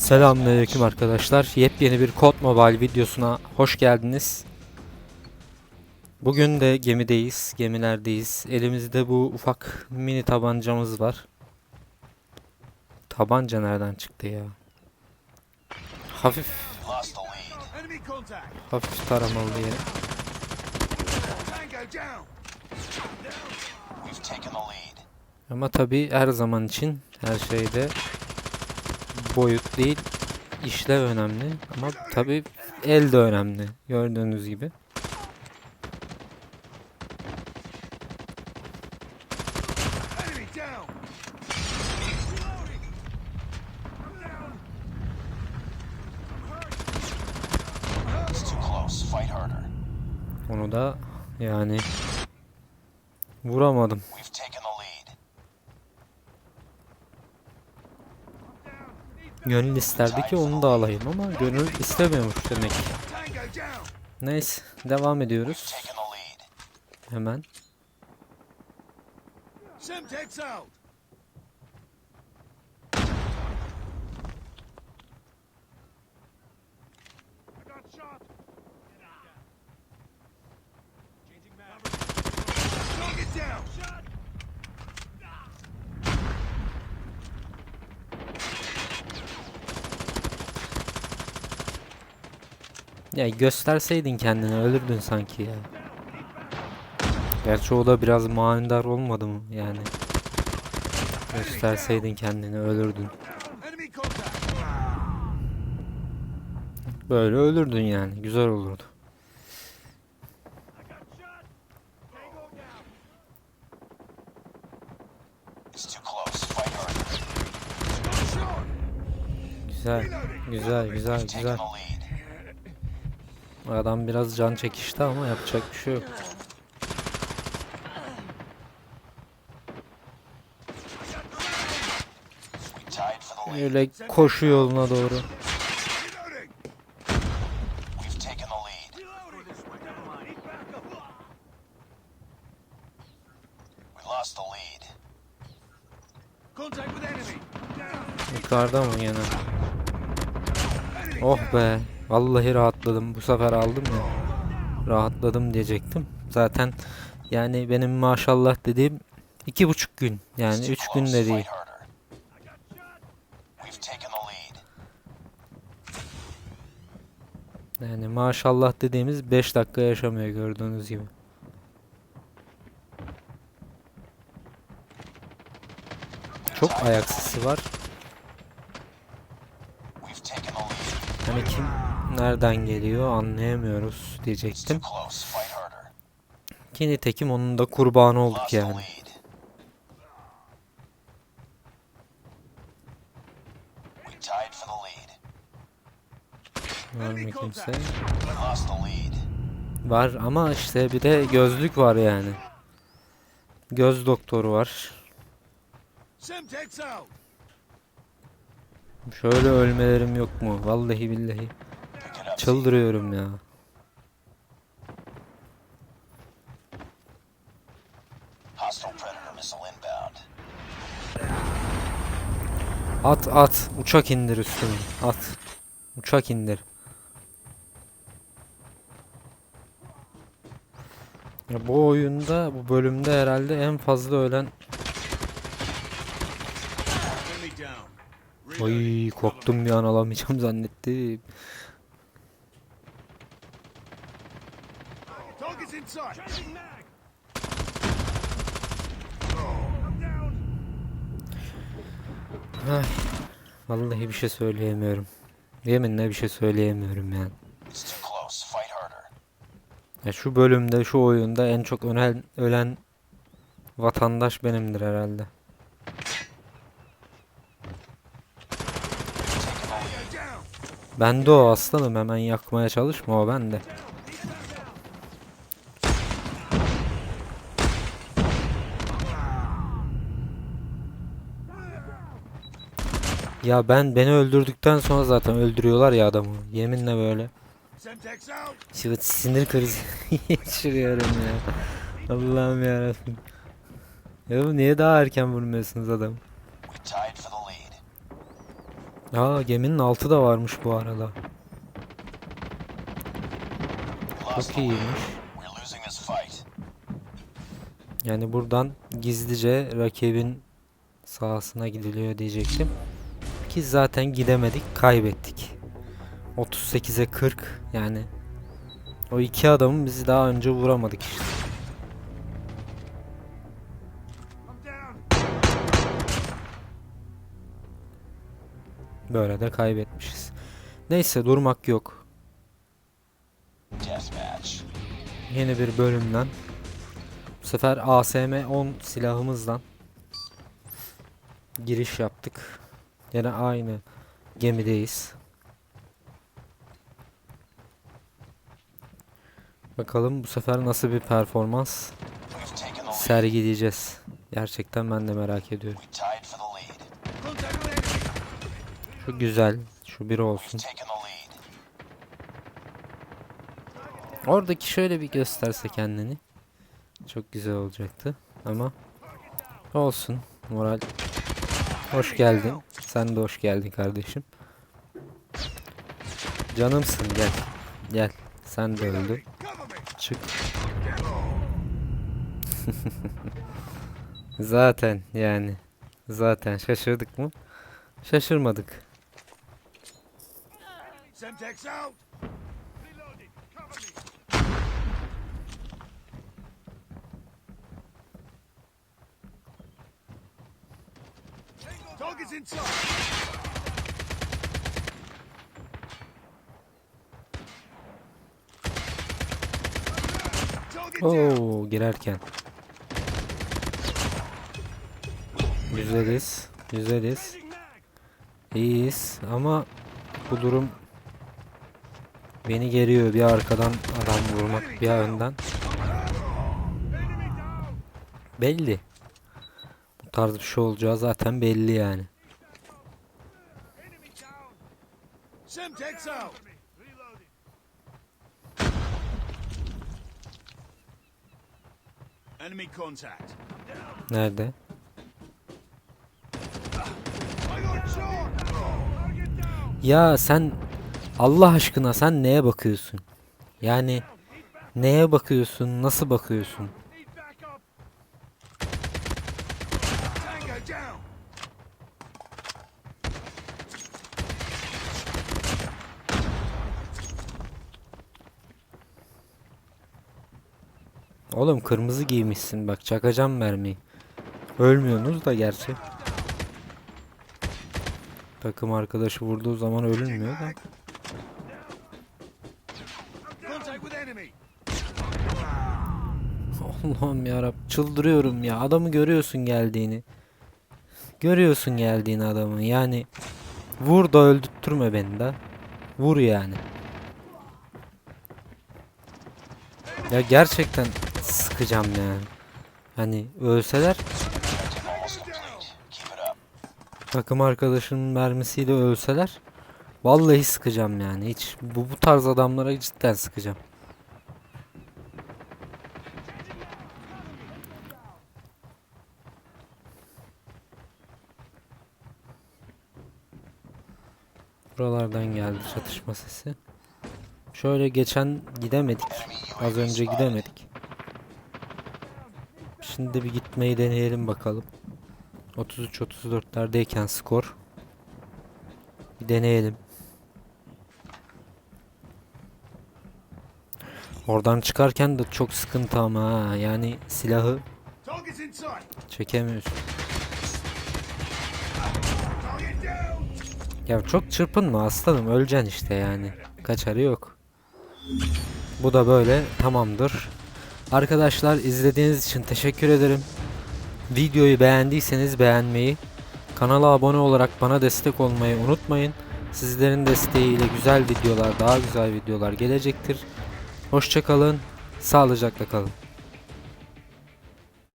Selamünaleyküm arkadaşlar. Yepyeni bir Kod Mobile videosuna hoş geldiniz. Bugün de gemideyiz, gemilerdeyiz. Elimizde bu ufak mini tabancamız var. Tabanca nereden çıktı ya? Hafif, hafif taramalı lead. Ama tabii her zaman için her şeyde boyut değil, işlev önemli. Ama tabii el de önemli. Gördüğünüz gibi. Onu da yani vuramadım. Gönül isterdi ki onu da alayım ama gönül istemiyormuş demek ki. Neyse devam ediyoruz. Hemen. Semtex out! Ya gösterseydin kendini ölürdün sanki ya. Gerçi o da biraz manidar olmadı mı yani? Gösterseydin kendini ölürdün. Böyle ölürdün yani. Güzel olurdu. Güzel. Güzel güzel güzel. Adam biraz can çekişti ama yapacak bir şey yok. Öyle koşu yoluna doğru. Yukarıda mı gene? Oh be. Vallahi rahatladım. Bu sefer aldım ya. Rahatladım diyecektim. Zaten yani benim maşallah dediğim iki buçuk gün. Yani üç gün de değil. Yani maşallah dediğimiz 5 dakika yaşamıyor gördüğünüz gibi. Çok ayak sesi var. Hani kim nereden geliyor anlayamıyoruz diyecektim. Ki nitekim onun da kurbanı olduk yani. Var mı kimse? Var ama işte bir de gözlük var yani. Göz doktoru var. Şöyle ölmelerim yok mu? Vallahi billahi. Çıldırıyorum ya. At at. Uçak indir üstüme. At. Uçak indir. Ya bu oyunda, bu bölümde herhalde en fazla ölen... Oy korktum bir an alamayacağım zannettim. Target's in sight! Ay, vallahi bir şey söyleyemiyorum. Yeminle bir şey söyleyemiyorum yani. Ya şu bölümde, şu oyunda en çok ölen, ölen vatandaş benimdir herhalde. Ben de o aslanım hemen yakmaya çalışma o ben de. Ya ben beni öldürdükten sonra zaten öldürüyorlar ya adamı. Yeminle böyle. Şimdi sinir krizi geçiriyorum ya. Allah'ım yarabbim. Ya niye daha erken vurmuyorsunuz adam? Aa geminin altı da varmış bu arada. Çok iyiymiş. Yani buradan gizlice rakibin sahasına gidiliyor diyecektim. Ki zaten gidemedik, kaybettik. 38'e 40 yani. O iki adamın bizi daha önce vuramadık işte. Böyle de kaybetmişiz. Neyse durmak yok. Yeni bir bölümden. Bu sefer ASM 10 silahımızdan giriş yaptık. Yine aynı gemideyiz. Bakalım bu sefer nasıl bir performans sergileyeceğiz. Gerçekten ben de merak ediyorum. Şu güzel, şu biri olsun. Oradaki şöyle bir gösterse kendini. Çok güzel olacaktı ama olsun. Moral. Hoş geldin. Sen de hoş geldin kardeşim. Canımsın gel. Gel. Sen de me. Çık. Zaten yani. Zaten şaşırdık mı? Şaşırmadık. Semtex out. Reloading. Cover me. Target's inside. Oo girerken. Güzeliz. Güzeliz. İyiyiz ama bu durum beni geriyor. Bir arkadan adam vurmak, bir önden. Belli. Bu tarz bir şey olacağı zaten belli yani. Nerede? Ya sen Allah aşkına sen neye bakıyorsun? Yani neye bakıyorsun? Nasıl bakıyorsun? Oğlum kırmızı giymişsin bak çakacağım mermiyi. Ölmüyorsunuz da gerçi. Takım arkadaşı vurduğu zaman ölünmüyor da. Allah'ım yarab çıldırıyorum ya. Adamı görüyorsun geldiğini. Görüyorsun geldiğini adamın. Yani vur da öldürtme beni de. Vur yani. Ya gerçekten sıkacağım yani. Hani ölseler takım arkadaşının mermisiyle ölseler vallahi sıkacağım yani. Hiç bu bu tarz adamlara cidden sıkacağım. Buralardan geldi çatışma sesi. Şöyle geçen gidemedik. Az önce gidemedik. Şimdi bir gitmeyi deneyelim bakalım. 33-34'lerdeyken skor. Bir deneyelim. Oradan çıkarken de çok sıkıntı ama ha. Yani silahı çekemiyorsun. Ya çok çırpınma aslanım öleceksin işte yani. Kaçarı yok. Bu da böyle tamamdır. Arkadaşlar izlediğiniz için teşekkür ederim. Videoyu beğendiyseniz beğenmeyi, kanala abone olarak bana destek olmayı unutmayın. Sizlerin desteğiyle güzel videolar, daha güzel videolar gelecektir. Hoşçakalın, sağlıcakla kalın.